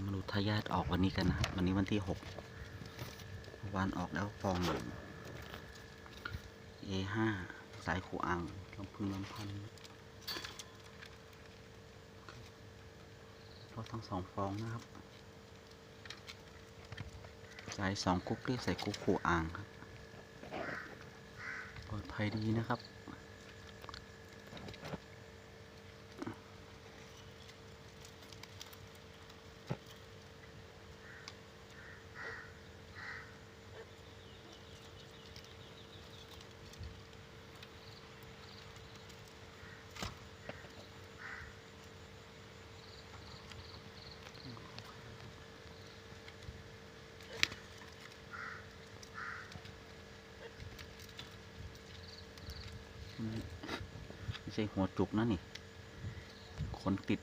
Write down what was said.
เรามาดูทายาทออกวันนี้กันนะครับ วันนี้วันที่หกวานออกแล้วฟองหนึ่ง A5 สายขู่อ่างลำพึงลำพันรถทั้งสองฟองนะครับ สายสองกุ๊กที่ใส่กุ๊กขู่อ่างครับ ปลอดภัยดีนะครับ ไม่ใช่หัวจุกนะนี่คนติด